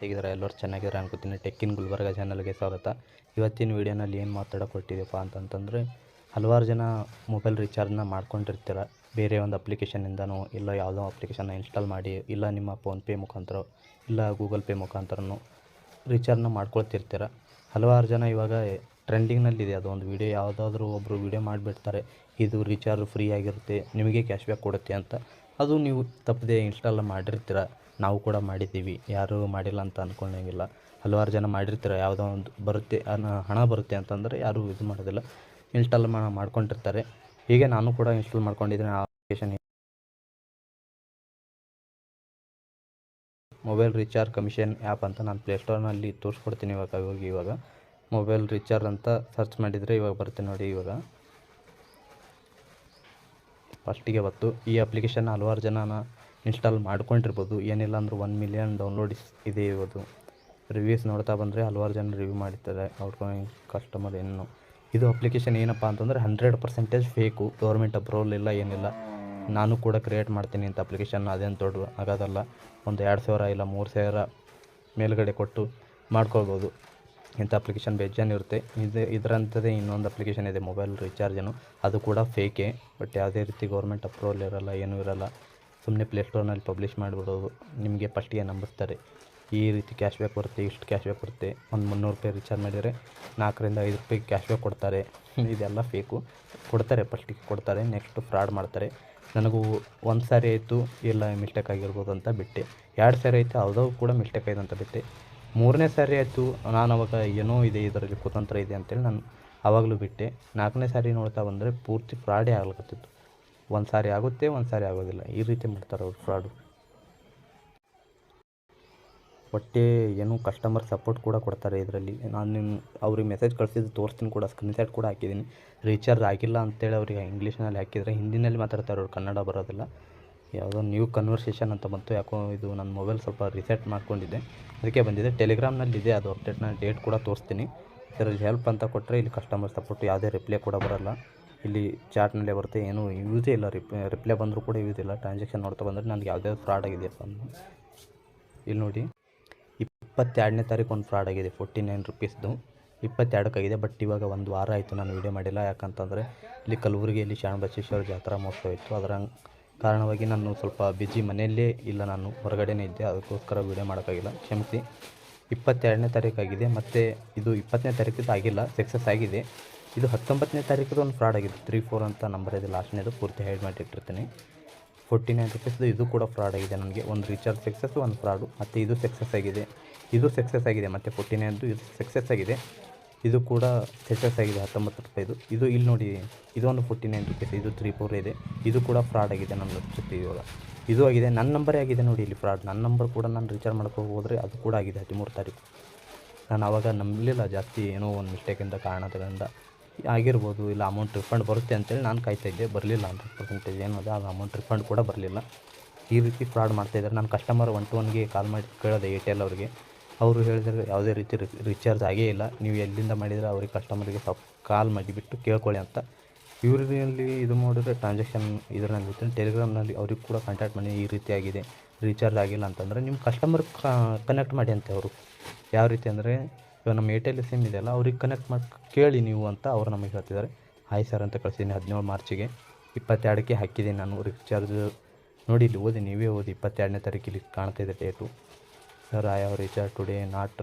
ಹೇಗಿದ್ದಾರೆ? ಎಲ್ಲರೂ ಚೆನ್ನಾಗಿದ್ದಾರೆ ಅನ್ಕೋತೀನಿ. ಟೆಕ್ಕಿನ ಗುಲ್ಬರ್ಗ ಚಾನಲ್ಗೆ ಸ್ವಾಗತ. ಇವತ್ತಿನ ವೀಡಿಯೋನಲ್ಲಿ ಏನು ಮಾತಾಡೋಕೆ ಕೊಟ್ಟಿದ್ದೀಪ್ಪ ಅಂತಂತಂದರೆ, ಹಲವಾರು ಜನ ಮೊಬೈಲ್ ರೀಚಾರ್ಜ್ನ ಮಾಡ್ಕೊಂಡಿರ್ತೀರ. ಬೇರೆ ಒಂದು ಅಪ್ಲಿಕೇಶನಿಂದನೋ ಇಲ್ಲ ಯಾವುದೋ ಅಪ್ಲಿಕೇಶನ್ನ ಇನ್ಸ್ಟಾಲ್ ಮಾಡಿ, ಇಲ್ಲ ನಿಮ್ಮ ಫೋನ್ಪೇ ಮುಖಾಂತರ, ಇಲ್ಲ ಗೂಗಲ್ ಪೇ ಮುಖಾಂತರನೋ ರೀಚಾರ್ಜ್ನ ಮಾಡ್ಕೊಳ್ತಿರ್ತೀರ. ಹಲವಾರು ಜನ ಇವಾಗ ಟ್ರೆಂಡಿಂಗ್ನಲ್ಲಿದೆ ಅದು ಒಂದು ವೀಡಿಯೋ ಯಾವುದಾದ್ರೂ ಒಬ್ಬರು ವೀಡಿಯೋ ಮಾಡಿಬಿಡ್ತಾರೆ. ಇದು ರೀಚಾರ್ಜ್ ಫ್ರೀ ಆಗಿರುತ್ತೆ, ನಿಮಗೆ ಕ್ಯಾಶ್ ಬ್ಯಾಕ್ ಕೊಡುತ್ತೆ ಅಂತ. ಅದು ನೀವು ತಪ್ಪದೆ ಇನ್ಸ್ಟಾಲ್ ಮಾಡಿರ್ತೀರ. ನಾವು ಕೂಡ ಮಾಡಿದ್ದೀವಿ. ಯಾರೂ ಮಾಡಿಲ್ಲ ಅಂತ ಅಂದ್ಕೊಳ್ಳೋಂಗಿಲ್ಲ ಹಲವಾರು ಜನ ಮಾಡಿರ್ತಾರೆ, ಯಾವುದೋ ಒಂದು ಬರುತ್ತೆ, ಹಣ ಬರುತ್ತೆ ಅಂತಂದರೆ ಯಾರೂ ಇದು ಮಾಡೋದಿಲ್ಲ. ಇನ್ಸ್ಟಾಲ್ ಮಾಡ್ಕೊಂಡಿರ್ತಾರೆ. ಹೀಗೆ ನಾನು ಕೂಡ ಇನ್ಸ್ಟಾಲ್ ಮಾಡ್ಕೊಂಡಿದ್ದೀನಿ ಆ application mobile recharge commission app ಅಂತ ನಾನು ಪ್ಲೇಸ್ಟೋರ್ನಲ್ಲಿ ತೋರಿಸ್ಕೊಡ್ತೀನಿ ಇವಾಗ ಹೋಗಿ ಇವಾಗ. ಮೊಬೈಲ್ ರೀಚಾರ್ಜ್ ಅಂತ ಸರ್ಚ್ ಮಾಡಿದರೆ ಇವಾಗ ಬರುತ್ತೆ ನೋಡಿ ಇವಾಗ. ಫಸ್ಟಿಗೆ ಬಂತು. ಈ ಅಪ್ಲಿಕೇಶನ್ ಹಲವಾರು ಜನನ ಇನ್ಸ್ಟಾಲ್ ಮಾಡ್ಕೊಂಡಿರ್ಬೋದು. ಏನಿಲ್ಲ ಅಂದರೂ ಒನ್ ಮಿಲಿಯನ್ ಡೌನ್ಲೋಡ್ಸ್ ಇದೆ ಇವತ್ತು ರಿವ್ಯೂಸ್ ನೋಡ್ತಾ ಬಂದರೆ ಹಲವಾರು ಜನ ರಿವ್ಯೂ ಮಾಡಿರ್ತಾರೆ. ಔಟ್ಗೋಯಿಂಗ್ ಕಸ್ಟಮರ್ ಏನು. ಇದು ಅಪ್ಲಿಕೇಶನ್ ಏನಪ್ಪ ಅಂತಂದರೆ hundred percentage fake government approval ಇಲ್ಲ, ಏನಿಲ್ಲ. ನಾನು ಕೂಡ ಕ್ರಿಯೇಟ್ ಮಾಡ್ತೀನಿ ಅಂತ ಅಪ್ಲಿಕೇಶನ್ ಅದೇನು ದೊಡ್ಡ ಆಗೋದಲ್ಲ. ಒಂದು ಎರಡು ಸಾವಿರ ಇಲ್ಲ ಮೂರು ಸಾವಿರ ಮೇಲುಗಡೆ ಕೊಟ್ಟು ಮಾಡ್ಕೊಳ್ಬೋದು. ಇಂಥ ಅಪ್ಲಿಕೇಶನ್ ಬೇಜಾನ್ ಇರುತ್ತೆ. ಇದು ಇದರಂಥದ್ದೇ ಇನ್ನೊಂದು ಅಪ್ಲಿಕೇಶನ್ ಇದೆ ಮೊಬೈಲ್ ರೀಚಾರ್ಜನು ಅದು ಕೂಡ ಫೇಕೆ ಬಟ್ ಯಾವುದೇ ರೀತಿ ಗೌರ್ಮೆಂಟ್ ಅಪ್ರೂವಲ್ ಇರಲ್ಲ, ಏನೂ ಇರಲ್ಲ. ಸುಮ್ಮನೆ ಪ್ಲೇಸ್ಟೋರ್ನಲ್ಲಿ ಪಬ್ಲಿಷ್ ಮಾಡಿಬಿಡೋದು. ನಿಮಗೆ ಫಸ್ಟಿಗೆ ನಂಬಿಸ್ತಾರೆ. ಈ ರೀತಿ ಕ್ಯಾಶ್ ಬ್ಯಾಕ್ ಬರುತ್ತೆ ಇಷ್ಟು ಕ್ಯಾಶ್ ಬ್ಯಾಕ್ ಬರುತ್ತೆ. ಒಂದು ಮುನ್ನೂರು ರೂಪಾಯಿ ರಿಚಾರ್ಜ್ ಮಾಡಿದರೆ ನಾಲ್ಕರಿಂದ ಐದು ರೂಪಾಯಿ ಕ್ಯಾಶ್ ಬ್ಯಾಕ್ ಕೊಡ್ತಾರೆ. ಇದೆಲ್ಲ ಫೇಕು ಕೊಡ್ತಾರೆ ಫಸ್ಟಿಗೆ ಕೊಡ್ತಾರೆ ನೆಕ್ಸ್ಟ್ ಫ್ರಾಡ್ ಮಾಡ್ತಾರೆ. ನನಗೂ ಒಂದು ಸಾರಿ ಆಯಿತು ಇಲ್ಲ ಮಿಸ್ಟೇಕ್ ಆಗಿರ್ಬೋದು ಅಂತ ಬಿಟ್ಟೆ. ಎರಡು ಸಾರಿ ಆಯಿತು ಯಾವುದೋ ಕೂಡ ಮಿಸ್ಟೇಕ್ ಆಯಿತು ಅಂತ ಬಿಟ್ಟೆ. ಮೂರನೇ ಸಾರಿ ಆಯಿತು ನಾನು ಅವಾಗ ಏನೋ ಇದೆ ಇದರಲ್ಲಿ ಕುತಂತ್ರ ಇದೆ ಅಂತೇಳಿ ನಾನು ಆವಾಗಲೂ ಬಿಟ್ಟೆ. ನಾಲ್ಕನೇ ಸಾರಿ ನೋಡ್ತಾ ಬಂದರೆ ಪೂರ್ತಿ ಫ್ರಾಡೇ ಆಗ್ಲಿಕತ್ತಿತ್ತು ಒಂದು ಸಾರಿ ಆಗುತ್ತೆ ಒಂದು ಸಾರಿ ಆಗೋದಿಲ್ಲ. ಈ ರೀತಿ ಮಾಡ್ತಾರೆ ಅವ್ರು ಫ್ರಾಡು ಒಟ್ಟೆ ಏನು ಕಸ್ಟಮರ್ ಸಪೋರ್ಟ್ ಕೂಡ ಕೊಡ್ತಾರೆ ಇದರಲ್ಲಿ. ನಾನು ನಿಮ್ಮ ಅವ್ರಿಗೆ ಮೆಸೇಜ್ ಕಳಿಸಿದ್ದು ತೋರಿಸ್ತೀನಿ ಕೂಡ ಸ್ಕ್ರೀನ್ಶಾಟ್ ಕೂಡ ಹಾಕಿದ್ದೀನಿ. ರೀಚಾರ್ಜ್ ಆಗಿಲ್ಲ ಅಂತೇಳಿ ಅವ್ರಿಗೆ ಇಂಗ್ಲೀಷ್ನಲ್ಲಿ ಹಾಕಿದರೆ, ಹಿಂದಿನಲ್ಲಿ ಮಾತಾಡ್ತಾರೆ ಅವ್ರು, ಕನ್ನಡ ಬರೋದಿಲ್ಲ. ಯಾವುದೋ ನ್ಯೂ ಕನ್ವರ್ಸೇಷನ್ ಅಂತ ಬಂತು, ಯಾಕೋ ಇದು ನನ್ನ ಮೊಬೈಲ್ ಸ್ವಲ್ಪ ರಿಸೆಟ್ ಮಾಡ್ಕೊಂಡಿದ್ದೆ. ಅದಕ್ಕೆ ಬಂದಿದೆ. ಟೆಲಿಗ್ರಾಮ್ನಲ್ಲಿ ಇದೆ, ಅದು ಅಪ್ಡೇಟ್ನ ಡೇಟ್ ಕೂಡ ತೋರಿಸ್ತೀನಿ. ಇದರಲ್ಲಿ ಹೆಲ್ಪ್ ಅಂತ ಕೊಟ್ಟರೆ ಇಲ್ಲಿ ಕಸ್ಟಮರ್ ಸಪೋರ್ಟ್ ಯಾವುದೇ ರಿಪ್ಲೈ ಕೂಡ ಬರೋಲ್ಲ. ಇಲ್ಲಿ ಚಾಟ್ನಲ್ಲೇ ಬರುತ್ತೆ, ಏನೂ ಯೂಸೇ ಇಲ್ಲ, ರಿಪ್, ರಿಪ್ಲೈ ಬಂದರೂ ಕೂಡ ಯೂಸ್ ಇಲ್ಲ. ಟ್ರಾನ್ಸಾಕ್ಷನ್ ನೋಡ್ತಾ ಬಂದರೆ ನನಗೆ ಯಾವುದೇ ಫ್ರಾಡ್ ಆಗಿದೆಯಪ್ಪ ಅಂತ ಇಲ್ಲಿ ನೋಡಿ, ಇಪ್ಪತ್ತೆರಡನೇ ತಾರೀಕು ಒಂದು ಫ್ರಾಡ್ ಆಗಿದೆ, ಫೋರ್ಟಿ ನೈನ್ ರುಪೀಸ್ದು. ಇಪ್ಪತ್ತೆರಡಕ್ಕಾಗಿದೆ ಬಟ್ ಇವಾಗ ಒಂದು ವಾರ ಆಯಿತು ನಾನು ವೀಡಿಯೋ ಮಾಡಿಲ್ಲ. ಯಾಕಂತಂದರೆ ಇಲ್ಲಿ ಕಲಬುರಗಿಯಲ್ಲಿ ಶರಣಬಸವೇಶ್ವರ ಜಾತ್ರಾ ಮಹೋತ್ಸವ ಇತ್ತು. ಅದರ ಕಾರಣವಾಗಿ ನಾನು ಸ್ವಲ್ಪ ಬಿಜಿ ಮನೆಯಲ್ಲೇ ಇಲ್ಲ ನಾನು, ಹೊರಗಡೆನೇ ಇದ್ದೆ. ಅದಕ್ಕೋಸ್ಕರ ವೀಡಿಯೋ ಮಾಡೋಕ್ಕಾಗಿಲ್ಲ. ಕ್ಷಮಿಸಿ. ಇಪ್ಪತ್ತೆರಡನೇ ತಾರೀಕಾಗಿದೆ ಮತ್ತು ಇದು ಇಪ್ಪತ್ತನೇ ತಾರೀಕಿದ್ದು ಆಗಿಲ್ಲ ಸಕ್ಸಸ್ ಆಗಿದೆ. ಇದು ಹತ್ತೊಂಬತ್ತನೇ ತಾರೀಕಿದು ಒಂದು ಫ್ರಾಡ್ ಆಗಿದೆ ತ್ರೀ ಫೋರ್ ಅಂತ ನಂಬರ್ ಇದೆ. ಲಾಸ್ಟ್ನೇದು ಪೂರ್ತಿ ಹೈಡ್ ಮಾಡಿಟ್ಟಿರ್ತೀನಿ ಫೋರ್ಟಿ ನೈನ್ ರುಪೀಸ್ದು ಇದು ಕೂಡ ಫ್ರಾಡ್ ಆಗಿದೆ ನನಗೆ ಒಂದು ರೀಚಾರ್ಜ್ ಸಕ್ಸಸ್ ಒಂದು ಫ್ರಾಡು ಮತ್ತು ಇದು ಸಕ್ಸಸ್ ಆಗಿದೆ. ಇದು ಸಕ್ಸಸ್ ಆಗಿದೆ. ಮತ್ತು ಫೋರ್ಟಿ ನೈನ್ದು ಇದು ಸಕ್ಸಸ್ ಆಗಿದೆ. ಇದು ಕೂಡ ಸಕ್ಸಸ್ ಆಗಿದೆ ಹತ್ತೊಂಬತ್ತು ರೂಪಾಯಿದು ಇದು ಇಲ್ಲಿ ನೋಡಿ ಇದೊಂದು ಫೋರ್ಟಿ ನೈನ್ ರುಪೀಸ್ ಇದು ತ್ರೀ ಫೋರ್ ಇದೆ. ಇದು ಕೂಡ ಫ್ರಾಡ್ ಆಗಿದೆ ನನ್ನ ಜೊತೆ ಇವಾಗ. ಇದು ಆಗಿದೆ, ನನ್ನ ನಂಬರೇ ಆಗಿದೆ ನೋಡಿ ಇಲ್ಲಿ ಫ್ರಾಡ್ ನನ್ನ ನಂಬರ್ ಕೂಡ ನಾನು ರೀಚಾರ್ಜ್ ಮಾಡ್ಕೊಂಡು ಹೋದರೆ ಅದು ಕೂಡ ಆಗಿದೆ ಹದಿಮೂರು ತಾರೀಕು. ನಾನು ಆವಾಗ ನಂಬಲಿಲ್ಲ ಜಾಸ್ತಿ ಏನೋ ಒಂದು ಮಿಸ್ಟೇಕಿಂದ ಕಾರಣದಿಂದ ಆಗಿರ್ಬೋದು ಇಲ್ಲ ಅಮೌಂಟ್ ರಿಫಂಡ್ ಬರುತ್ತೆ ಅಂತೇಳಿ ನಾನು ಕಾಯ್ತಾ ಇದ್ದೆ. ಬರಲಿಲ್ಲ ಹಂಡ್ರೆಡ್ ಪರ್ಸೆಂಟೇಜ್ ಏನು ಅದು ಅಮೌಂಟ್ ರಿಫಂಡ್ ಕೂಡ ಬರಲಿಲ್ಲ. ಈ ರೀತಿ ಫ್ರಾಡ್ ಮಾಡ್ತಾಯಿದ್ದಾರೆ ನಾನು ಕಸ್ಟಮರ್ ಒನ್ ಟು ಒನ್ಗೆ ಕಾಲ್ ಮಾಡಿ ಕೇಳಿದೆ ಏರ್ಟೆಲ್ ಅವರಿಗೆ. ಅವರು ಹೇಳಿದ್ರೆ ಯಾವುದೇ ರೀತಿ ರಿಚಾರ್ಜ್ ಆಗೇ ಇಲ್ಲ. ನೀವು ಎಲ್ಲಿಂದ ಮಾಡಿದರೆ ಅವ್ರಿಗೆ ಕಸ್ಟಮರಿಗೆ ಸ್ವಲ್ಪ ಕಾಲ್ ಮಾಡಿಬಿಟ್ಟು ಕೇಳ್ಕೊಳ್ಳಿ ಅಂತ. ಇವರಲ್ಲಿ ಇದು ಮಾಡಿದ್ರೆ ಟ್ರಾನ್ಸಾಕ್ಷನ್ ಇದರಲ್ಲಿ ಟೆಲಿಗ್ರಾಮ್ನಲ್ಲಿ ಅವ್ರಿಗೆ ಕೂಡ ಕಾಂಟ್ಯಾಕ್ಟ್ ಮಾಡಿ ಈ ರೀತಿ ಆಗಿದೆ ರೀಚಾರ್ಜ್ ಆಗಿಲ್ಲ ಅಂತಂದರೆ ನಿಮ್ಮ ಕಸ್ಟಮರ್ ಕನೆಕ್ಟ್ ಮಾಡಿ ಅಂತ ಅವರು. ಯಾವ ರೀತಿ ಅಂದರೆ ಇವಾಗ ನಮ್ಮ ಏರ್ಟೆಲ್ ಸಿಮ್ ಇದೆಯಲ್ಲ, ಅವ್ರಿಗೆ ಕನೆಕ್ಟ್ ಮಾಡಿ, ಕೇಳಿ ನೀವು ಅಂತ ಅವ್ರು ನಮಗೆ ಹೇಳ್ತಿದ್ದಾರೆ. ಹಾಯ್ ಸರ್ ಅಂತ ಕಳಿಸಿದ್ದೀನಿ ಹದಿನೇಳು ಮಾರ್ಚಿಗೆ ಇಪ್ಪತ್ತೆರಡಕ್ಕೆ ಹಾಕಿದ್ದೀನಿ ನಾನು ರೀಚಾರ್ಜ್ ನೋಡಿ ಇಲ್ಲಿ ಓದಿ, ನೀವೇ ಓದಿ, ಇಪ್ಪತ್ತೆರಡನೇ ಕಾಣ್ತಾ ಇದೆ date sir I recharge today not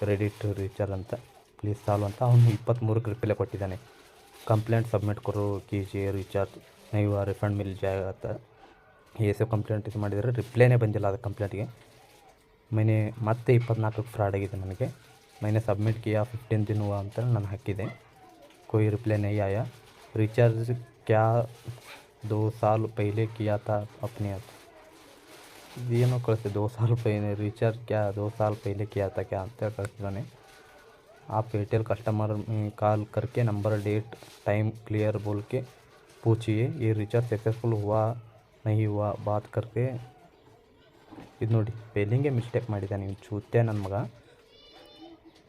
credit recharge ಅಂತ. ಪ್ಲೀಸ್ ಸಾಲ್ವ್ ಅಂತ ಅವನು ಇಪ್ಪತ್ತ್ಮೂರಕ್ಕೆ ರಿಪ್ಲೈ ಕೊಟ್ಟಿದ್ದಾನೆ. ಕಂಪ್ಲೇಂಟ್ ಸಬ್ಮಿಟ್ ಕೊರು ಕೆ ಜಿ ರೀಚಾರ್ಜ್ ನೀವು ರಿಫಂಡ್ ಮಿಲ್ ಜಾಗತ್ತ ಎಸ್ ಎಫ್ ಕಂಪ್ಲೇಂಟ್ ಇದು ಮಾಡಿದರೆ ರಿಪ್ಲೈನೇ ಬಂದಿಲ್ಲ ಅದು ಕಂಪ್ಲೇಂಟ್ಗೆ ಮನೆ ಮತ್ತೆ ಇಪ್ಪತ್ನಾಲ್ಕಕ್ಕೆ ಫ್ರಾಡ್ ಆಗಿದೆ ನನಗೆ. मैंने सब्मिट किया फिफ्टीन दिन हुआ अंतर नान ಹಾಕಿದೆ कोई रिप्लाई नहीं आया। रिचार्ज क्या दो साल पहले किया था अपने आप? ಏನೋ दो साल पहले ಪೈಲೆ क्या दो साल पहले किया था क्या ಕ್ಯಾ ಅಂತ ಕಳಿಸಿದ್ದಾನೆ आप एयरटेल कस्टमर में कॉल करके नंबर डेट टाइम क्लियर बोल के पूछिए, ये रिचार्ज सक्सेसफुल हुआ, नहीं हुआ बात करके। ಇದು ನೋಡಿ ಸ್ಪೆಲ್ಲಿಂಗೇ ಮಿಸ್ಟೇಕ್ ಮಾಡಿದ್ದಾನೆ ಇವ್ನು ಚೂತ್ಯ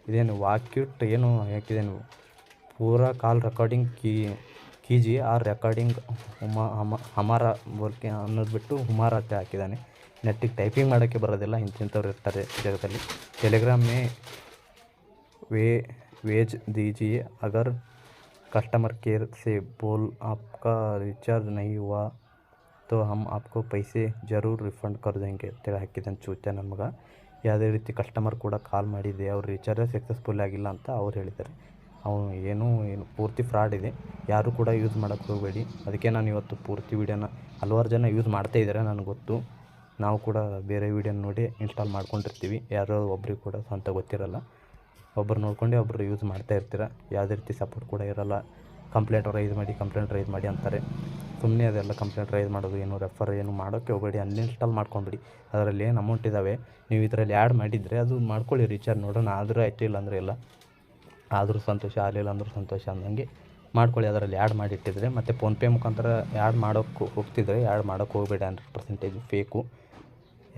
ಇದೇನು ವಾಕ್ಯೂಟ್ ಏನು ಹಾಕಿದ್ದೇನು ಪೂರಾ ಕಾಲ್ ರೆಕಾರ್ಡಿಂಗ್ ಕೀ ಕೀಜಿಯೇ ಆ ರೆಕಾರ್ಡಿಂಗ್ ಹುಮಾ ಹಮ ಹಮಾರ ಬೋಲ್ಕೆ ಅನ್ನೋದು ಬಿಟ್ಟು ಹುಮಾರ ಅಂತ ಹಾಕಿದ್ದಾನೆ ನೆಟ್ಟಿಗೆ ಟೈಪಿಂಗ್ ಮಾಡೋಕ್ಕೆ ಬರೋದಿಲ್ಲ ಇಂತಿಂಥವ್ರು ಇರ್ತಾರೆ ಜಗತ್ತಲ್ಲಿ ಟೆಲಿಗ್ರಾಮ್ ಮೇ वे भेज दीजिए अगर कस्टमर केयर से बोल आपका रिचार्ज नहीं हुआ तो हम आपको पैसे ಜರೂರ್ ರಿಫಂಡ್ ಕರ್ ದೇಂಗೆ ಅಂತೇಳಿ ಹಾಕಿದ್ದಾನೆ ಚೂತ್ಯ ನನ್ನ ಮಗ ಯಾವುದೇ ರೀತಿ ಕಸ್ಟಮರ್ ಕೂಡ ಕಾಲ್ ಮಾಡಿದೆ, ಅವ್ರ ರೀಚಾರ್ಜ್ ಸಕ್ಸಸ್ಫುಲ್ ಆಗಿಲ್ಲ ಅಂತ ಅವ್ರು ಹೇಳಿದ್ದಾರೆ. ಅವನು ಏನೂ ಏನು, ಪೂರ್ತಿ ಫ್ರಾಡ್ ಇದೆ. ಯಾರೂ ಕೂಡ ಯೂಸ್ ಮಾಡೋಕ್ಕೆ ಹೋಗಬೇಡಿ. ಅದಕ್ಕೆ ನಾನು ಇವತ್ತು ಪೂರ್ತಿ ವೀಡಿಯೋನ ಹಲವಾರು ಜನ ಯೂಸ್ ಮಾಡ್ತಾ ಇದ್ದಾರೆ ನನಗೆ ಗೊತ್ತು. ನಾವು ಕೂಡ ಬೇರೆ ವೀಡಿಯೋನ ನೋಡಿ ಇನ್ಸ್ಟಾಲ್ ಮಾಡ್ಕೊಂಡಿರ್ತೀವಿ. ಯಾರೋ ಒಬ್ರಿಗೆ ಕೂಡ ಸ್ವಂತ ಗೊತ್ತಿರಲ್ಲ. ಒಬ್ಬರು ನೋಡ್ಕೊಂಡು ಒಬ್ಬರು ಯೂಸ್ ಮಾಡ್ತಾ ಇರ್ತೀರ. ಯಾವುದೇ ರೀತಿ ಸಪೋರ್ಟ್ ಕೂಡ ಇರಲ್ಲ. ಕಂಪ್ಲೇಂಟ್ ರೈಸ್ ಮಾಡಿ ಕಂಪ್ಲೇಂಟ್ ರೈಸ್ ಮಾಡಿ ಅಂತಾರೆ. ಸುಮ್ಮನೆ ಅದೆಲ್ಲ ಕಂಪ್ಲೇಂಟ್ ರೈಸ್ ಮಾಡೋದು, ಏನು ರೆಫರ್ ಏನು ಮಾಡೋಕ್ಕೆ ಹೋಗಬೇಡಿ ಅನ್ಇನ್ಸ್ಟಾಲ್ ಮಾಡ್ಕೊಂಬಿಡಿ ಅದರಲ್ಲಿ ಏನು ಅಮೌಂಟ್ ಇದ್ದಾವೆ ನೀವು ಇದರಲ್ಲಿ ಆ್ಯಡ್ ಮಾಡಿದರೆ ಅದು ಮಾಡ್ಕೊಳ್ಳಿ ರೀಚಾರ್ಜ್ ನೋಡೋಣ. ಆದರೂ ಆಯ್ತು ಇಲ್ಲ ಅಂದರೆ ಇಲ್ಲ. ಆದರೂ ಸಂತೋಷ, ಆಗಲಿಲ್ಲ ಅಂದರೂ ಸಂತೋಷ ಅಂದಂಗೆ ಮಾಡ್ಕೊಳ್ಳಿ. ಅದರಲ್ಲಿ ಆ್ಯಡ್ ಮಾಡಿಟ್ಟಿದ್ರೆ, ಮತ್ತು ಫೋನ್ಪೇ ಮುಖಾಂತರ ಆ್ಯಡ್ ಮಾಡೋಕ್ಕೆ ಹೋಗ್ತಿದ್ರೆ ಆ್ಯಡ್ ಮಾಡೋಕ್ಕೆ ಹೋಗಬೇಡಿ. ಹಂಡ್ರೆಡ್ ಪರ್ಸೆಂಟೇಜ್ ಫೇಕು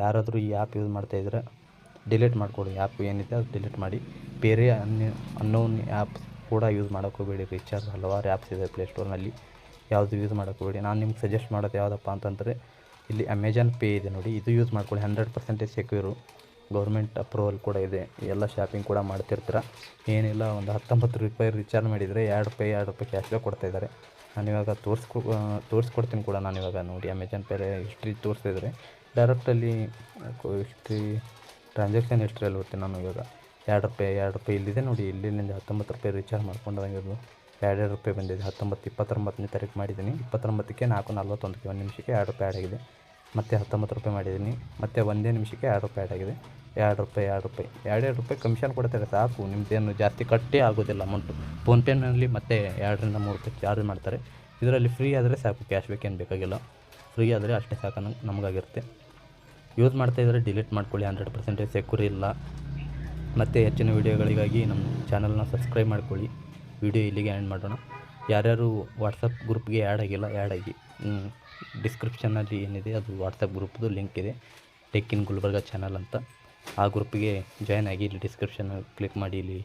ಯಾರಾದರೂ ಈ ಆ್ಯಪ್ ಯೂಸ್ ಮಾಡ್ತಾಯಿದ್ರೆ ಡಿಲೀಟ್ ಮಾಡಿಕೊಡಿ. ಆ್ಯಪ್ ಏನಿದೆ ಅದು ಡಿಲೀಟ್ ಮಾಡಿ. ಬೇರೆ ಅನ್ಯ ಅನ್ನೋನ್ ಆ್ಯಪ್ಸ್ ಕೂಡ ಯೂಸ್ ಮಾಡೋಕ್ಕೆ ಹೋಗಬೇಡಿ. ರೀಚಾರ್ಜ್ ಹಲವಾರು ಆ್ಯಪ್ಸ್ ಇದೆ ಪ್ಲೇಸ್ಟೋರ್ನಲ್ಲಿ ಯಾವುದು ಯೂಸ್ ಹೋಗಬೇಡಿ ನಾನು ನಿಮ್ಗೆ ಸಜೆಸ್ಟ್ ಮಾಡೋದು ಯಾವುದಪ್ಪ ಅಂತಂದರೆ, ಇಲ್ಲಿ ಅಮೆಜಾನ್ ಪೇ ಇದೆ ನೋಡಿ. ಇದು ಯೂಸ್ ಮಾಡ್ಕೊಳ್ಳಿ. Hundred percentage secure government approval ಕೂಡ ಇದೆ. ಎಲ್ಲ ಶಾಪಿಂಗ್ ಕೂಡ ಮಾಡ್ತಿರ್ತೀರ. ಏನಿಲ್ಲ, ಒಂದು ಹತ್ತೊಂಬತ್ತು ರೂಪಾಯಿ ರಿಚಾರ್ಜ್ ಮಾಡಿದರೆ ಎರಡು ರೂಪಾಯಿ ಎರಡು ರೂಪಾಯಿ ಕ್ಯಾಶ್ ಬ್ಯಾಕ್ ಕೊಡ್ತಾಯಿದ್ದಾರೆ ನಾನು ಇವಾಗ ತೋರಿಸ್ಕೊ ತೋರಿಸ್ಕೊಡ್ತೀನಿ ಕೂಡ ನಾನು ಇವಾಗ ನೋಡಿ ಅಮೆಜಾನ್ ಪೇ ಹಿಸ್ಟ್ರಿ ತೋರಿಸ್ತಿದ್ರೆ ಡೈರೆಕ್ಟಲ್ಲಿ ಹಿಸ್ಟ್ರಿ ಟ್ರಾನ್ಸಾಕ್ಷನ್ ಹಿಸ್ಟ್ರಿಯಲ್ಲಿ ಹೋಗ್ತೀನಿ ನಾನು ಇವಾಗ. ಎರಡು ರೂಪಾಯಿ ಎರಡು ರೂಪಾಯಿ ಇಲ್ಲಿದೆ ನೋಡಿ. ಇಲ್ಲಿಂದ ಹತ್ತೊಂಬತ್ತು ರೂಪಾಯಿ ರೀಚಾರ್ಜ್ ಮಾಡ್ಕೊಂಡಂಗೆ ಎರಡು ರೂಪಾಯಿ ಬಂದಿದೆ. ಹತ್ತೊಂಬತ್ತು, ಇಪ್ಪತ್ತೊಂಬತ್ತನೇ ತಾರೀಕು ಮಾಡಿದ್ದೀನಿ. ಇಪ್ಪತ್ತೊಂಬತ್ತಕ್ಕೆ ನಾಲ್ಕು, ನಲ್ವತ್ತೊಂದಕ್ಕೆ ಒಂದು ನಿಮಿಷಕ್ಕೆ ಎರಡು ರೂಪಾಯಿ ಆ್ಯಡ್ ಆಗಿದೆ. ಮತ್ತು ಹತ್ತೊಂಬತ್ತು ರೂಪಾಯಿ ಮಾಡಿದ್ದೀನಿ. ಮತ್ತು ಒಂದೇ ನಿಮಿಷಕ್ಕೆ ಎರಡು ರೂಪಾಯಿ ಆ್ಯಡ್ ಆಗಿದೆ. ಎರಡು ರೂಪಾಯಿ ಎರಡು ರೂಪಾಯಿ. ಎರಡೆರಡು ರೂಪಾಯಿ ಕಮಿಷನ್ ಕೊಡ್ತಾರೆ ಸಾಕು ನಿಮ್ಮದೇನು ಜಾಸ್ತಿ ಕಟ್ಟೇ ಆಗೋದಿಲ್ಲ ಅಮೌಂಟು. ಫೋನ್ಪೇನಲ್ಲಿ ಮತ್ತೆ ಎರಡರಿಂದ ಮೂರು ರೂಪಾಯಿ ಚಾರ್ಜ್ ಮಾಡ್ತಾರೆ. ಇದರಲ್ಲಿ ಫ್ರೀ ಆದರೆ ಸಾಕು, ಕ್ಯಾಶ್ ಬ್ಯಾಕ್ ಏನು ಬೇಕಾಗಿಲ್ಲ. ಫ್ರೀ ಆದರೆ ಅಷ್ಟೇ ಸಾಕು ನಮ್ಗೆ ನಮಗಾಗಿರುತ್ತೆ. ಯೂಸ್ ಮಾಡ್ತಾ ಇದ್ದರೆ ಡಿಲೀಟ್ ಮಾಡ್ಕೊಳ್ಳಿ. ಹಂಡ್ರೆಡ್ ಪರ್ಸೆಂಟೇಜ್ ಸೆಕ್ಯೂರಿ ಇಲ್ಲ. ಮತ್ತು ಹೆಚ್ಚಿನ ವೀಡಿಯೋಗಳಿಗಾಗಿ ನಮ್ಮ ಚಾನಲ್ನ ಸಬ್ಸ್ಕ್ರೈಬ್ ಮಾಡ್ಕೊಳ್ಳಿ. ವಿಡಿಯೋ ಇಲ್ಲಿಗೆ ಆ್ಯಂಡ್ ಮಾಡೋಣ. ಯಾರ್ಯಾರು ವಾಟ್ಸಪ್ ಗ್ರೂಪ್ಗೆ ಆ್ಯಡ್ ಆಗಿಲ್ಲ ಆ್ಯಡ್ ಆಗಿ ಡಿಸ್ಕ್ರಿಪ್ಷನಲ್ಲಿ ಏನಿದೆ ಅದು ವಾಟ್ಸಪ್ ಗ್ರೂಪ್ದು ಲಿಂಕ್ ಇದೆ. ಟೆಕ್ ಇನ್ ಗುಲ್ಬರ್ಗ ಚಾನಲ್ ಅಂತ. ಆ ಗ್ರೂಪ್ಗೆ ಜಾಯ್ನ್ ಆಗಿ ಇಲ್ಲಿ ಡಿಸ್ಕ್ರಿಪ್ಷನ್ ಕ್ಲಿಕ್ ಮಾಡಿ, ಇಲ್ಲಿ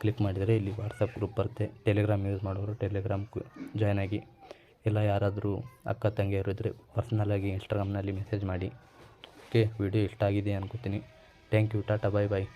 ಕ್ಲಿಕ್ ಮಾಡಿದರೆ ಇಲ್ಲಿ ವಾಟ್ಸಪ್ ಗ್ರೂಪ್ ಬರುತ್ತೆ. ಟೆಲಿಗ್ರಾಮ್ ಯೂಸ್ ಮಾಡೋರು ಟೆಲಿಗ್ರಾಮ್ ಜಾಯ್ನ್ ಆಗಿ. ಇಲ್ಲ ಯಾರಾದರೂ ಅಕ್ಕ, ತಂಗಿಯರು ಇದ್ದರೆ ಪರ್ಸ್ನಲಾಗಿ ಇನ್ಸ್ಟಾಗ್ರಾಮ್ನಲ್ಲಿ ಮೆಸೇಜ್ ಮಾಡಿ. ಓಕೆ ವಿಡಿಯೋ ಇಷ್ಟ ಆಗಿದೆ ಅನ್ಕೋತೀನಿ. Thank you Tata bye bye